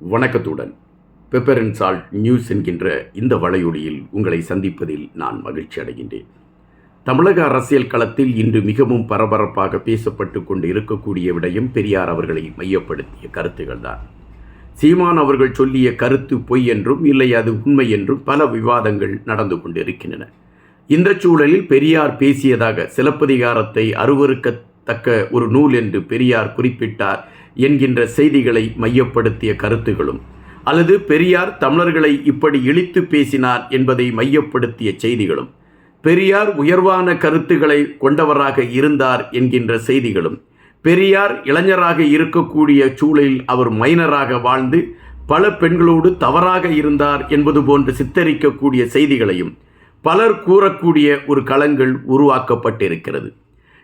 வணக்கத்துடன். Pepper and salt news என்கின்ற இந்த வலையொலியில் உங்களை சந்திப்பதில் நான் மகிழ்ச்சி அடைகின்றேன். தமிழக அரசியல் களத்தில் இன்று மிகவும் பரபரப்பாக பேசப்பட்டு கொண்டு இருக்கக்கூடிய விடயம் பெரியார் அவர்களை மையப்படுத்திய கருத்துகள்தான் சீமான் அவர்கள் சொல்லிய கருத்து பொய் என்றும் இல்லை அது உண்மை என்றும் பல விவாதங்கள் நடந்து கொண்டிருக்கின்றன. இந்த சூழலில் பெரியார் பேசியதாக சிலப்பதிகாரத்தை அருவறுக்கத்தக்க ஒரு நூல் என்று பெரியார் குறிப்பிட்டார் என்கின்ற செய்திகளை மையப்படுத்திய கருத்துகளும் அல்லது பெரியார் தமிழர்களை இப்படி இழித்து பேசினார் என்பதை மையப்படுத்திய செய்திகளும் பெரியார் உயர்வான கருத்துக்களை கொண்டவராக இருந்தார் என்கின்ற செய்திகளும் பெரியார் இளைஞராக இருக்கக்கூடிய சூழலில் அவர் மைனராக வாழ்ந்து பல பெண்களோடு தவறாக இருந்தார் என்பது போன்று சித்தரிக்கக்கூடிய செய்திகளையும் பலர் கூறக்கூடிய ஒரு களங்கள் உருவாக்கப்பட்டிருக்கிறது.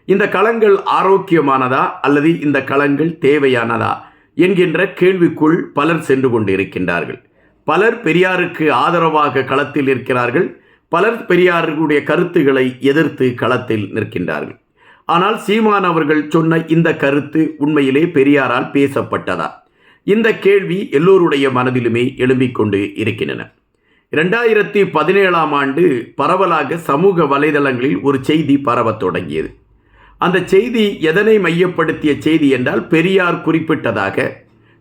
இந்த களங்கள் ஆரோக்கியமானதா அல்லது இந்த களங்கள் தேவையானதா என்கின்ற கேள்விக்குள் பலர் சென்று கொண்டிருக்கின்றார்கள். பலர் பெரியாருக்கு ஆதரவாக களத்தில் இருக்கிறார்கள் பலர் பெரியாருடைய கருத்துக்களை எதிர்த்து களத்தில் நிற்கின்றார்கள். ஆனால் சீமான் அவர்கள் சொன்ன இந்த கருத்து உண்மையிலே பெரியாரால் பேசப்பட்டதா? இந்த கேள்வி எல்லோருடைய மனதிலுமே எழும்பிக் கொண்டு இருக்கின்றன. இரண்டாயிரத்தி பதினேழாம் ஆண்டு பரவலாக சமூக வலைதளங்களில் ஒரு செய்தி பரவத் தொடங்கியது. அந்த செய்தி எதனை மையப்படுத்திய செய்தி என்றால் பெரியார் குறிப்பிட்டதாக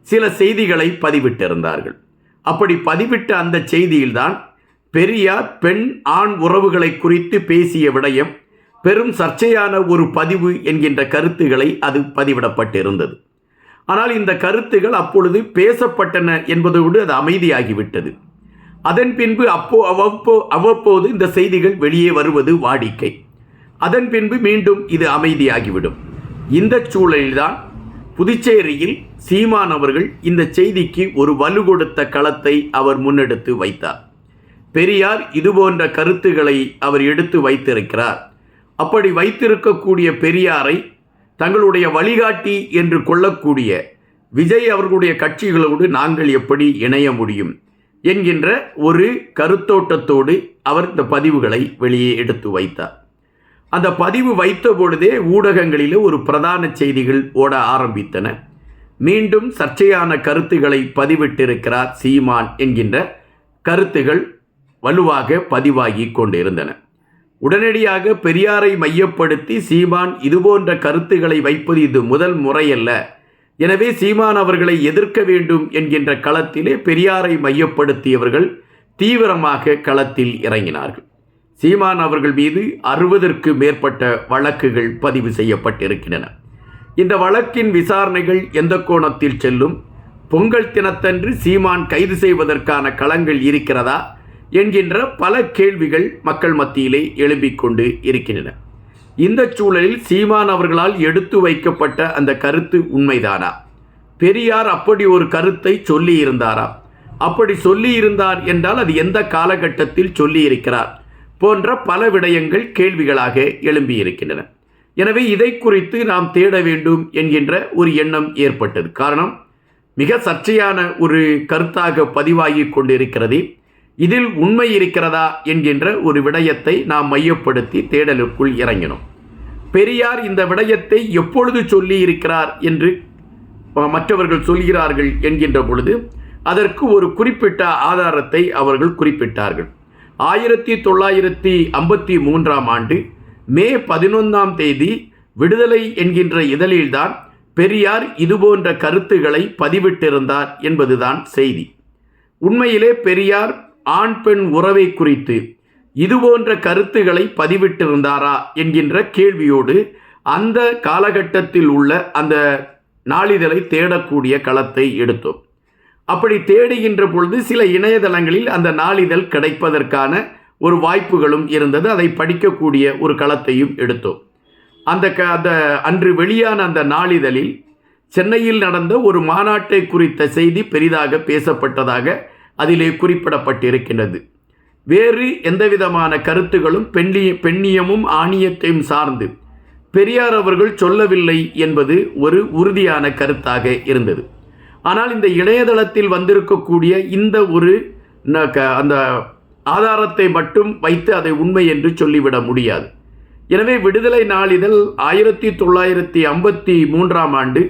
சில செய்திகளை பதிவிட்டிருந்தார்கள். அப்படி பதிவிட்ட அந்த செய்தியில்தான் பெரியார் பெண் ஆண் உறவுகளை குறித்து பேசிய விடயம் பெரும் சர்ச்சையான ஒரு பதிவு என்கின்ற கருத்துக்களை அது பதிவிடப்பட்டிருந்தது. ஆனால் இந்த கருத்துகள் அப்பொழுது பேசப்பட்டன என்பதோடு அது அமைதியாகிவிட்டது. அதன் பின்பு அப்போ அவ்வப்போ அவ்வப்போது இந்த செய்திகள் வெளியே வருவது வாடிக்கை. அதன் பின்பு மீண்டும் இது அமைதியாகிவிடும். இந்த சூழலில்தான் புதுச்சேரியில் சீமான் அவர்கள் இந்த செய்திக்கு ஒரு வலு கொடுத்த களத்தை அவர் முன்னெடுத்து வைத்தார். பெரியார் இதுபோன்ற கருத்துக்களை அவர் எடுத்து வைத்திருக்கிறார். அப்படி வைத்திருக்கக்கூடிய பெரியாரை தங்களுடைய வழிகாட்டி என்று கொள்ளக்கூடிய விஜய் அவர்களுடைய கட்சிகளோடு நாங்கள் எப்படி இணைய முடியும் என்கின்ற ஒரு கருத்தோட்டத்தோடு அவர் இந்த பதிவுகளை வெளியே எடுத்து வைத்தார். அந்த பதிவு வைத்த பொழுதே ஊடகங்களிலே ஒரு பிரதான செய்திகள் ஓட ஆரம்பித்தன. மீண்டும் சர்ச்சையான கருத்துக்களை பதிவிட்டிருக்கிறார் சீமான் என்கின்ற கருத்துகள் வலுவாக பதிவாகி கொண்டிருந்தன. உடனடியாக பெரியாரை மையப்படுத்தி சீமான் இதுபோன்ற கருத்துக்களை வைப்பது இது முதல் முறையல்ல. எனவே சீமான் அவர்களை எதிர்க்க வேண்டும் என்கின்ற களத்திலே பெரியாரை மையப்படுத்தியவர்கள் தீவிரமாக களத்தில் இறங்கினார்கள். சீமான் அவர்கள் மீது அறுபதற்கு மேற்பட்ட வழக்குகள் பதிவு செய்யப்பட்டிருக்கின்றன. இந்த வழக்கின் விசாரணைகள் எந்த கோணத்தில் செல்லும்? பொங்கல் தினத்தன்று சீமான் கைது செய்வதற்கான களங்கள் இருக்கிறதா? என்கின்ற பல கேள்விகள் மக்கள் மத்தியிலே எழும்பிக் கொண்டு இருக்கின்றன. இந்த சூழலில் சீமான் அவர்களால் எடுத்து வைக்கப்பட்ட அந்த கருத்து உண்மைதானா? பெரியார் அப்படி ஒரு கருத்தை சொல்லி இருந்தாரா அப்படி சொல்லி இருந்தார் என்றால் அது எந்த காலகட்டத்தில் சொல்லி இருக்கிறார் போன்ற பல விடயங்கள் கேள்விகளாக எழும்பியிருக்கின்றன. எனவே இதை குறித்து நாம் தேட வேண்டும் என்கின்ற ஒரு எண்ணம் ஏற்பட்டது. காரணம் மிக சர்ச்சையான ஒரு கருத்தாக பதிவாகி கொண்டிருக்கிறது. இதில் உண்மை இருக்கிறதா என்கின்ற ஒரு விடயத்தை நாம் மையப்படுத்தி தேடலுக்குள் இறங்கினோம். பெரியார் இந்த விடயத்தை எப்பொழுது சொல்லி இருக்கிறார் என்று மற்றவர்கள் சொல்கிறார்கள் என்கின்ற பொழுது அதற்கு ஒரு குறிப்பிட்ட ஆதாரத்தை அவர்கள் குறிப்பிட்டார்கள். ஆயிரத்தி தொள்ளாயிரத்தி ஐம்பத்தி மூன்றாம் ஆண்டு மே பதினொன்றாம் தேதி விடுதலை என்கின்ற இதழில்தான் பெரியார் இதுபோன்ற கருத்துக்களை பதிவிட்டிருந்தார் என்பதுதான் செய்தி. உண்மையிலே பெரியார் ஆண் பெண் உறவை குறித்து இதுபோன்ற கருத்துக்களை பதிவிட்டிருந்தாரா என்கின்ற கேள்வியோடு அந்த காலகட்டத்தில் உள்ள அந்த நாளிதழை தேடக்கூடிய களத்தை எடுத்தோம். அப்படி தேடுகின்ற பொழுது சில இணையதளங்களில் அந்த நாளிதழ் கிடைப்பதற்கான ஒரு வாய்ப்புகளும் இருந்தது. அதை படிக்கக்கூடிய ஒரு களத்தையும் எடுத்தோம். அந்த க அந்த அன்று வெளியான அந்த நாளிதழில் சென்னையில் நடந்த ஒரு மாநாட்டை குறித்த செய்தி பெரிதாக பேசப்பட்டதாக அதிலே குறிப்பிடப்பட்டிருக்கின்றது. வேறு எந்தவிதமான கருத்துகளும் பெண்ணிய பெண்ணியமும் ஆணியத்தையும் சார்ந்து பெரியார் அவர்கள் சொல்லவில்லை என்பது ஒரு உறுதியான கருத்தாக இருந்தது. ஆனால் இந்த இணையதளத்தில் வந்திருக்கக்கூடிய இந்த ஒரு அந்த ஆதாரத்தை மட்டும் வைத்து அதை உண்மை என்று சொல்லிவிட முடியாது. எனவே விடுதலை நாளிதழ் ஆயிரத்தி தொள்ளாயிரத்தி ஐம்பத்தி மூன்றாம் ஆண்டு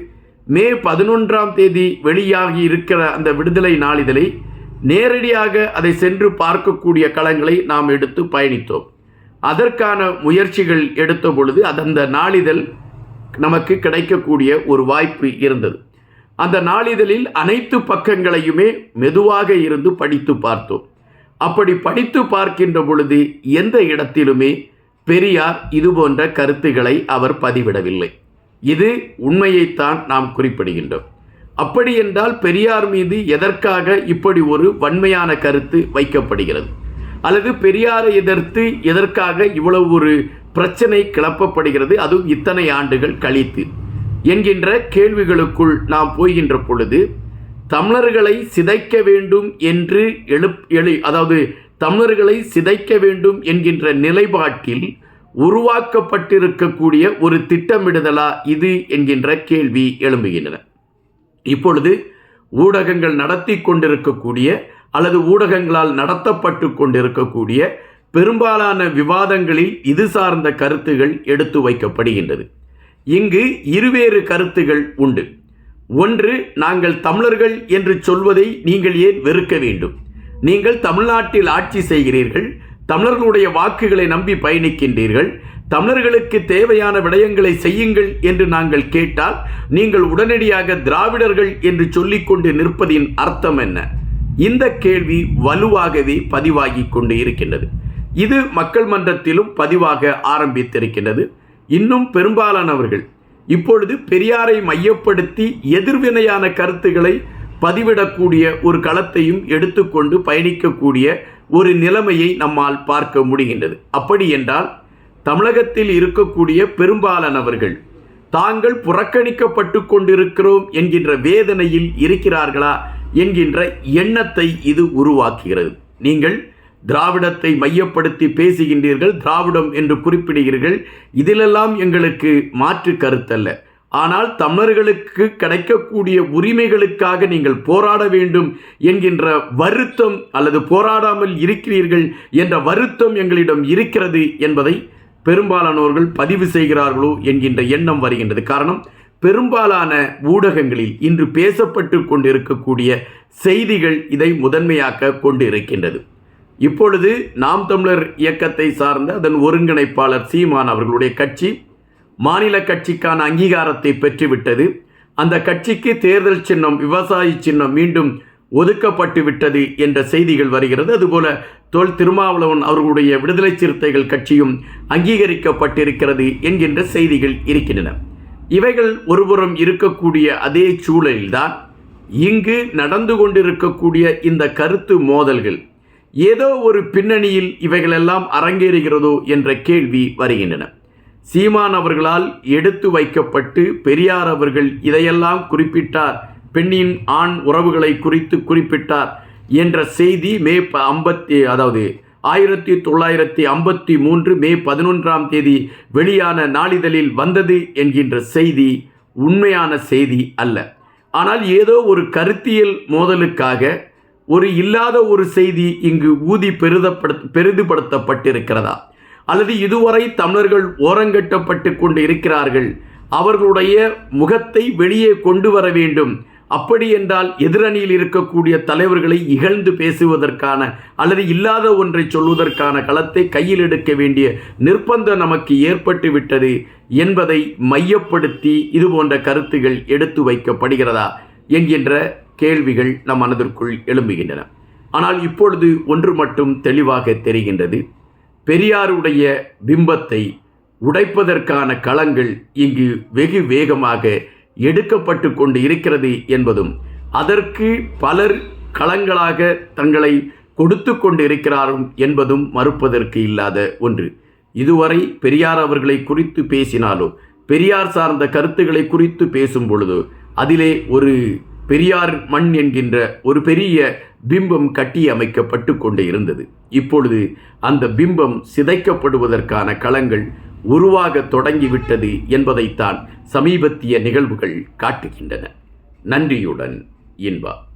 மே பதினொன்றாம் தேதி வெளியாகி இருக்கிற அந்த விடுதலை நாளிதழை நேரடியாக அதை சென்று பார்க்கக்கூடிய களங்களை நாம் எடுத்து பயணித்தோம். அதற்கான முயற்சிகள் எடுத்த பொழுது அது அந்த நாளிதழ் நமக்கு கிடைக்கக்கூடிய ஒரு வாய்ப்பு இருந்தது. அந்த நாளிதழில் அனைத்து பக்கங்களையுமே மெதுவாக இருந்து படித்து பார்த்தோம். அப்படி படித்து பார்க்கின்ற பொழுது எந்த இடத்திலுமே பெரியார் இது போன்ற கருத்துக்களை அவர் பதிவிடவில்லை. இது உண்மையைத்தான் நாம் குறிப்பிடுகின்றோம். அப்படி என்றால் பெரியார் மீது எதற்காக இப்படி ஒரு வன்மையான கருத்து வைக்கப்படுகிறது? அல்லது பெரியாரை எதிர்த்து எதற்காக இவ்வளவு ஒரு பிரச்சனை கிளப்பப்படுகிறது? அதுவும் இத்தனை ஆண்டுகள் கழித்து. என்கின்ற கேள்விகளுக்குள் நாம் போகின்ற பொழுது தமிழர்களை சிதைக்க வேண்டும் என்று எழுப் எழு அதாவது தமிழர்களை சிதைக்க வேண்டும் என்கின்ற நிலைப்பாட்டில் உருவாக்கப்பட்டிருக்கக்கூடிய ஒரு திட்டமிடுதலா இது என்கின்ற கேள்வி எழும்புகின்றன. இப்பொழுது ஊடகங்கள் நடத்தி கொண்டிருக்கக்கூடிய அல்லது ஊடகங்களால் நடத்தப்பட்டு கொண்டிருக்கக்கூடிய பெரும்பாலான விவாதங்களில் இது சார்ந்த கருத்துகள் எடுத்து வைக்கப்படுகின்றது. இங்கு இருவேறு கருத்துகள் உண்டு. ஒன்று நாங்கள் தமிழர்கள் என்று சொல்வதை நீங்கள் ஏன் வெறுக்க வேண்டும்? நீங்கள் தமிழ்நாட்டில் ஆட்சி செய்கிறீர்கள் தமிழர்களுடைய வாக்குகளை நம்பி பயணிக்கின்றீர்கள் தமிழர்களுக்கு தேவையான விடயங்களை செய்யுங்கள் என்று நாங்கள் கேட்டால் நீங்கள் உடனடியாக திராவிடர்கள் என்று சொல்லிக்கொண்டு நிற்பதின் அர்த்தம் என்ன? இந்த கேள்வி வலுவாகவே பதிவாகி கொண்டு இருக்கின்றது. இது மக்கள் மன்றத்திலும் பதிவாக ஆரம்பித்திருக்கின்றது. இன்னும் பெரும்பாலானவர்கள். இப்பொழுது பெரியாரை மையப்படுத்தி எதிர்வினையான கருத்துக்களை பதிவிடக்கூடிய ஒரு களத்தையும் எடுத்துக்கொண்டு பயணிக்கக்கூடிய ஒரு நிலைமையை நம்மால் பார்க்க முடிகின்றது. அப்படி என்றால் தமிழகத்தில் இருக்கக்கூடிய பெரும்பாலானவர்கள் தாங்கள் புறக்கணிக்கப்பட்டு கொண்டிருக்கிறோம் என்கின்ற வேதனையில் இருக்கிறார்களா என்கின்ற எண்ணத்தை இது உருவாக்குகிறது. நீங்கள் திராவிடத்தை மையப்படுத்தி பேசுகின்றீர்கள் திராவிடம் என்று குறிப்பிடுகிறீர்கள் இதிலெல்லாம் எங்களுக்கு மாற்று கருத்தல்ல. ஆனால் தமிழர்களுக்கு கிடைக்கக்கூடிய உரிமைகளுக்காக நீங்கள் போராட வேண்டும் என்கின்ற வருத்தம் அல்லது போராடாமல் இருக்கிறீர்கள் என்ற வருத்தம் எங்களிடம் இருக்கிறது என்பதை பெரும்பாலானோர்கள் பதிவு செய்கிறார்களோ என்கின்ற எண்ணம் வருகின்றது. காரணம் பெரும்பாலான ஊடகங்களில் இன்று பேசப்பட்டு கொண்டிருக்கக்கூடிய செய்திகள் இதை முதன்மையாக்க கொண்டு இருக்கின்றது இப்பொழுது நாம் தமிழர் இயக்கத்தை சார்ந்த அதன் ஒருங்கிணைப்பாளர் சீமான் அவர்களுடைய கட்சி மாநில கட்சிக்கான அங்கீகாரத்தை பெற்றுவிட்டது. அந்த கட்சிக்கு தேர்தல் சின்னம் விவசாயி சின்னம் மீண்டும் ஒதுக்கப்பட்டு விட்டது என்ற செய்திகள் வருகிறது. அதுபோல தொல் திருமாவளவன் அவர்களுடைய விடுதலை சிறுத்தைகள் கட்சியும் அங்கீகரிக்கப்பட்டிருக்கிறது என்கின்ற செய்திகள் இருக்கின்றன. இவைகள் ஒருபுறம் இருக்கக்கூடிய அதே சூழலில்தான் இங்கு நடந்து கொண்டிருக்கக்கூடிய இந்த கருத்து மோதல்கள் ஏதோ ஒரு பின்னணியில் இவைகளெல்லாம் அரங்கேறுகிறதோ என்ற கேள்வி வருகின்றன. சீமான் அவர்களால் எடுத்து வைக்கப்பட்டு பெரியார் அவர்கள் இதையெல்லாம் குறிப்பிட்டார். பெண்ணின் ஆண் உறவுகளை குறித்து குறிப்பிட்டார் என்ற செய்தி மே ஐம்பத்தி அதாவது ஆயிரத்தி தொள்ளாயிரத்தி ஐம்பத்தி மூன்று மே பதினொன்றாம் தேதி வெளியான நாளிதழில் வந்தது என்கின்ற செய்தி உண்மையான செய்தி அல்ல. ஆனால் ஏதோ ஒரு கருத்தியல் மோதலுக்காக ஒரு இல்லாத ஒரு செய்தி இங்கு ஊதி பெரிதப்பட பெரிதுபடுத்தப்பட்டிருக்கிறதா? அல்லது இதுவரை தமிழர்கள் ஓரங்கட்டப்பட்டு கொண்டு இருக்கிறார்கள் அவர்களுடைய முகத்தை வெளியே கொண்டு வர வேண்டும். அப்படி என்றால் எதிரணியில் இருக்கக்கூடிய தலைவர்களை இகழ்ந்து பேசுவதற்கான அல்லது இல்லாத ஒன்றை சொல்வதற்கான களத்தை கையில் எடுக்க வேண்டிய நிர்பந்தம் நமக்கு ஏற்பட்டு விட்டது என்பதை மையப்படுத்தி இது போன்ற கருத்துகள் எடுத்து வைக்கப்படுகிறதா? என்கின்ற கேள்விகள் நம் மனதிற்குள் எழும்புகின்றன. ஆனால் இப்பொழுது ஒன்று மட்டும் தெளிவாக தெரிகின்றது. பெரியாருடைய பிம்பத்தை உடைப்பதற்கான களங்கள் இங்கு வெகு வேகமாக எடுக்கப்பட்டு கொண்டு இருக்கிறது என்பதும் அதற்கு பலர் களங்களாக தங்களை கொடுத்து கொண்டு இருக்கிறாரும் என்பதும் மறுப்பதற்கு இல்லாத ஒன்று. இதுவரை பெரியார் அவர்களை குறித்து பேசினாலோ பெரியார் சார்ந்த கருத்துக்களை குறித்து பேசும் பொழுதோ அதிலே ஒரு பெரியார் மண் என்கின்ற ஒரு பெரிய பிம்பம் கட்டி அமைக்கப்பட்டு கொண்டு இருந்தது. இப்பொழுது அந்த பிம்பம் சிதைக்கப்படுவதற்கான களங்கள் உருவாக தொடங்கிவிட்டது என்பதைத்தான் சமீபத்திய நிகழ்வுகள் காட்டுகின்றன. நன்றியுடன் இன்பா.